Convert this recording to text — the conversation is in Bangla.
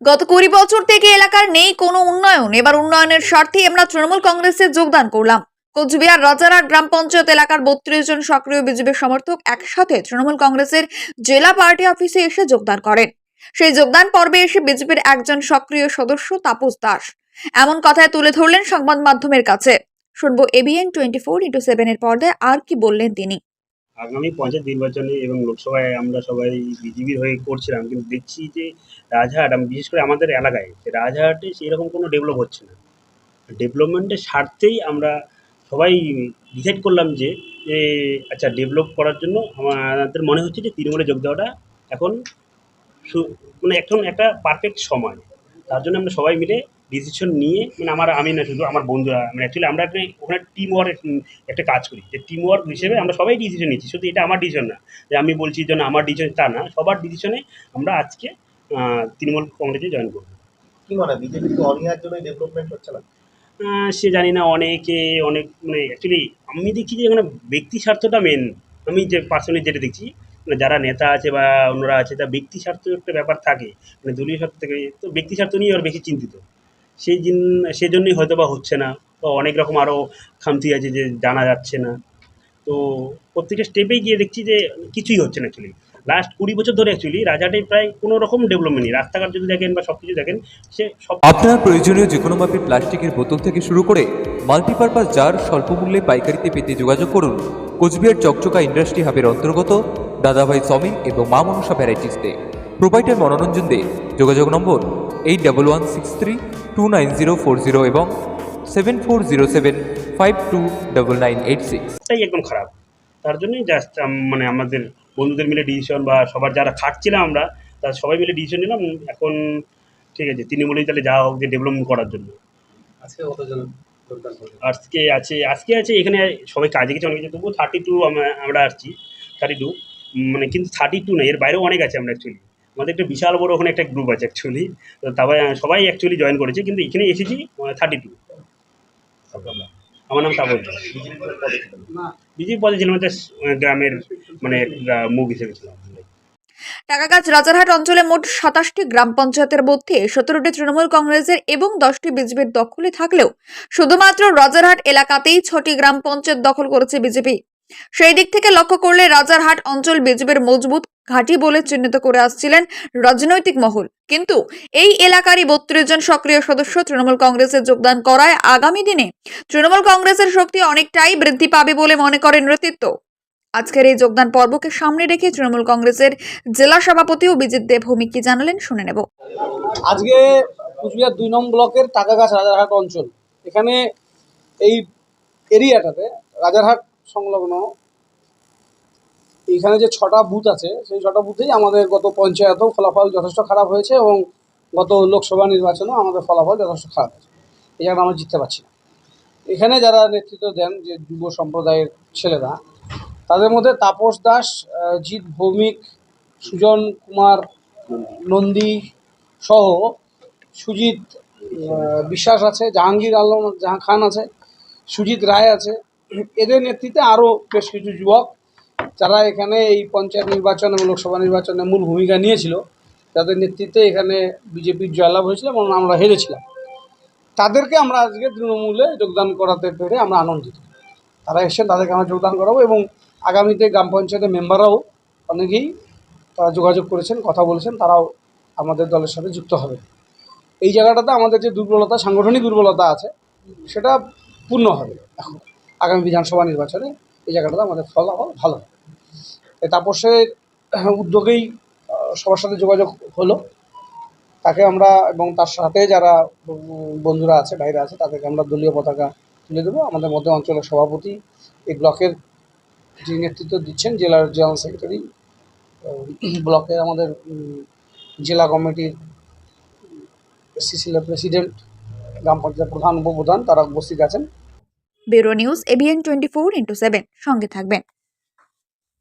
গত কুড়ি বছর থেকে এলাকার নেই কোনো উন্নয়ন। এবার উন্নয়নের স্বার্থে আমরা তৃণমূল কংগ্রেসে যোগদান করলাম। কোচবিহার রাজারহাট গ্রাম পঞ্চায়েত এলাকার বত্রিশ জন সক্রিয় বিজেপি সমর্থক একসাথে তৃণমূল কংগ্রেসের জেলা পার্টি অফিসে এসে যোগদান করেন। সেই যোগদান পর্বে এসে বিজেপির একজন সক্রিয় সদস্য তাপস দাস। এমন কথায় তুলে ধরলেন সংবাদ মাধ্যমের কাছে। শুনব এবিএন টোয়েন্টি ফোর ইন্টু সেভেনের পর্দায় আর কি বললেন তিনি। আগামী পঞ্চায়েত নির্বাচনে এবং লোকসভায় আমরা সবাই বিজেপির হয়ে করছিলাম, কিন্তু দেখছি যে রাজহাট বিশেষ করে আমাদের এলাকায় রাজহাটে সেরকম কোনো ডেভেলপ হচ্ছে না। ডেভেলপমেন্টের স্বার্থেই আমরা সবাই ডিসাইড করলাম যে আচ্ছা ডেভেলপ করার জন্য আমাদের মনে হচ্ছে যে তৃণমূলে যোগ দেওয়াটা এখন মানে এখন একটা পারফেক্ট সময়। তার জন্য আমরা সবাই মিলে ডিসিশন নিয়ে মানে আমার আমি না শুধু আমার বন্ধুরা মানে অ্যাকচুয়ালি আমরা একটা ওখানে টিম ওয়ার্ক একটা কাজ করি। যে টিম ওয়ার্ক হিসেবে আমরা সবাই ডিসিশন নিচ্ছি শুধু এটা আমার ডিসিশন না। যে আমি বলছি যে না আমার ডিসিশন তা না সবার ডিসিশনে আমরা আজকে তৃণমূল কংগ্রেসে জয়েন করব। কি মনে হয় জন্যই ডেভেলপমেন্ট হচ্ছে না? সে জানি না অনেকে অনেক মানে অ্যাকচুয়ালি আমি দেখছি যে এখানে ব্যক্তি স্বার্থটা মেন আমি যে পার্সোনালি যেটা দেখছি মানে যারা নেতা আছে বা অন্যরা আছে তা ব্যক্তি স্বার্থ একটা ব্যাপার থাকে মানে দলীয় স্বার্থ থেকে তো ব্যক্তি স্বার্থ নিয়ে ওর বেশি চিন্তিত। সেই জিন সেজন্যই হয়তো বা হচ্ছে না বা অনেক রকম আরও খামতি আছে যে জানা যাচ্ছে না। তো প্রত্যেকটা স্টেপেই গিয়ে দেখছি যে কিছুই হচ্ছে না অ্যাকচুয়ালি লাস্ট কুড়ি বছর ধরে অ্যাকচুয়ালি রাজাটে প্রায় কোনো রকম ডেভেলপমেন্ট নেই। রাস্তাঘাট যদি দেখেন বা সব কিছু দেখেন, সে সব আপনার প্রয়োজনীয় যে কোনো মাপের প্লাস্টিকের বোতল থেকে শুরু করে মাল্টিপারপাস জার স্বল্প মূল্যে পাইকারিতে পেতে যোগাযোগ করুন। কোচবিহার চকচকা ইন্ডাস্ট্রি হাবের অন্তর্গত দাদাভাই সমিং এবং মা মনসা ভ্যারাইটিসতে প্রোভাইডার মনোরঞ্জন দে। যোগাযোগ number eight double one six three two nine zero four zero এবং seven four zero seven five two double nine eight six রাস্তাই একদম খারাপ। তার জন্যই জাস্ট মানে আমাদের বন্ধুদের মিলে ডিসিশন বা সবার যারা খাটছিলাম আমরা তারা সবাই মিলে ডিসিশন নিলাম এখন ঠিক আছে তৃণমূলেই তাহলে যাওয়া হোক যে ডেভেলপমেন্ট করার জন্য। আজকে কতজন আজকে আছে আজকে আছে এখানে সবাই কাজে গেছে অনেক কিছু তবুও থার্টি টু আমরা আসছি থার্টি টু মানে কিন্তু থার্টি টু না এর বাইরেও অনেক আছে আমরা অ্যাকচুয়ালি আমাদের একটা বিশাল বড় ওখানে একটা গ্রুপ আছে অ্যাকচুয়ালি তো তারপরে সবাই অ্যাকচুয়ালি জয়েন করেছে, কিন্তু এখানে এসেছি থার্টি টু আমার নাম তাপস বিজেপি পদে ছিলাম গ্রামের মানে মুখ হিসেবে ছিলাম। টাকাগাছ রাজারহাট অঞ্চলে মোট সাতাশটি গ্রাম পঞ্চায়েতের মধ্যে সতেরোটি তৃণমূল কংগ্রেসের এবং দশটি বিজেপির দখলে থাকলেও শুধুমাত্র রাজারহাট এলাকাতেই ছটি গ্রাম পঞ্চায়েত দখল করেছে বিজেপি। সেই দিক থেকে লক্ষ্য করলে রাজারহাট অঞ্চল বিজেপির মজবুত ঘাঁটি বলে চিহ্নিত করে আসছিলেন রাজনৈতিক মহল। কিন্তু এই এলাকারই বত্রিশ জন সক্রিয় সদস্য তৃণমূল কংগ্রেসে যোগদান করায় আগামী দিনে তৃণমূল কংগ্রেসের শক্তি অনেকটাই বৃদ্ধি পাবে বলে মনে করেন নেতৃত্ব। আজকের এই যোগদান পর্বকে সামনে রেখে তৃণমূল কংগ্রেসের জেলা সভাপতি অভিজিৎ দেব ভৌমিক কি জানালেন শুনে নেব। আজকে কুচবিহার দুই নম্বর ব্লকের টাকাগাছ রাজারহাট অঞ্চল। এখানে এই এরিয়াটাতে রাজারহাট সংলগ্ন এইখানে যে ছটা বুথ আছে, সেই ছটা বুথেই আমাদের গত পঞ্চায়েতেও ফলাফল যথেষ্ট খারাপ হয়েছে এবং গত লোকসভা নির্বাচনেও আমাদের ফলাফল যথেষ্ট খারাপ হয়েছে। এই আমরা জিততে পারছি না। এখানে যারা নেতৃত্ব দেন যে যুব সম্প্রদায়ের ছেলেরা, তাদের মধ্যে তাপস দাস জিৎ ভৌমিক, সুজন কুমার নন্দী সহ সুজিত বিশ্বাস আছে, জাহাঙ্গীর আলম জাহাঁ খান আছে, সুজিত রায় আছে। এদের নেতৃত্বে আরও বেশ কিছু যুবক যারা এখানে এই পঞ্চায়েত নির্বাচন এবং লোকসভা নির্বাচনে মূল ভূমিকা নিয়েছিল, তাদের নেতৃত্বে এখানে বিজেপির জয়লাভ হয়েছিল এবং আমরা হেরেছিলাম। তাদেরকে আমরা আজকে তৃণমূলে যোগদান করাতে পেরে আমরা আনন্দিত। তারা এসে তাদেরকে আমরা যোগদান করাবো এবং আগামীতে গ্রাম পঞ্চায়েতের মেম্বাররাও অনেকেই তারা যোগাযোগ করেছেন, কথা বলেছেন, তারাও আমাদের দলের সাথে যুক্ত হবে। এই জায়গাটাতে আমাদের যে দুর্বলতা, সাংগঠনিক দুর্বলতা আছে, সেটা পূর্ণ হবে এখন। আগামী বিধানসভা নির্বাচনে এই জায়গাটাতে আমাদের ফলাফল ভালো হবে। তাপসের উদ্যোগেই সবার সাথে যোগাযোগ হলো। তাকে আমরা এবং তার সাথে যারা বন্ধুরা আছে, ভাইরা আছে, তাদেরকে আমরা দলীয় পতাকা তুলে দেবো। আমাদের মধ্যে অঞ্চলের সভাপতি এই ব্লকের যিনি নেতৃত্ব দিচ্ছেন, জেলার জেনারেল সেক্রেটারি ব্লকের আমাদের জেলা কমিটির সিসিএল প্রেসিডেন্ট, গ্রাম পঞ্চায়েত প্রধান, উপপ্রধান, তারা উপস্থিত আছেন। Bureau news ABN twenty four into seven. সঙ্গে থাকবেন।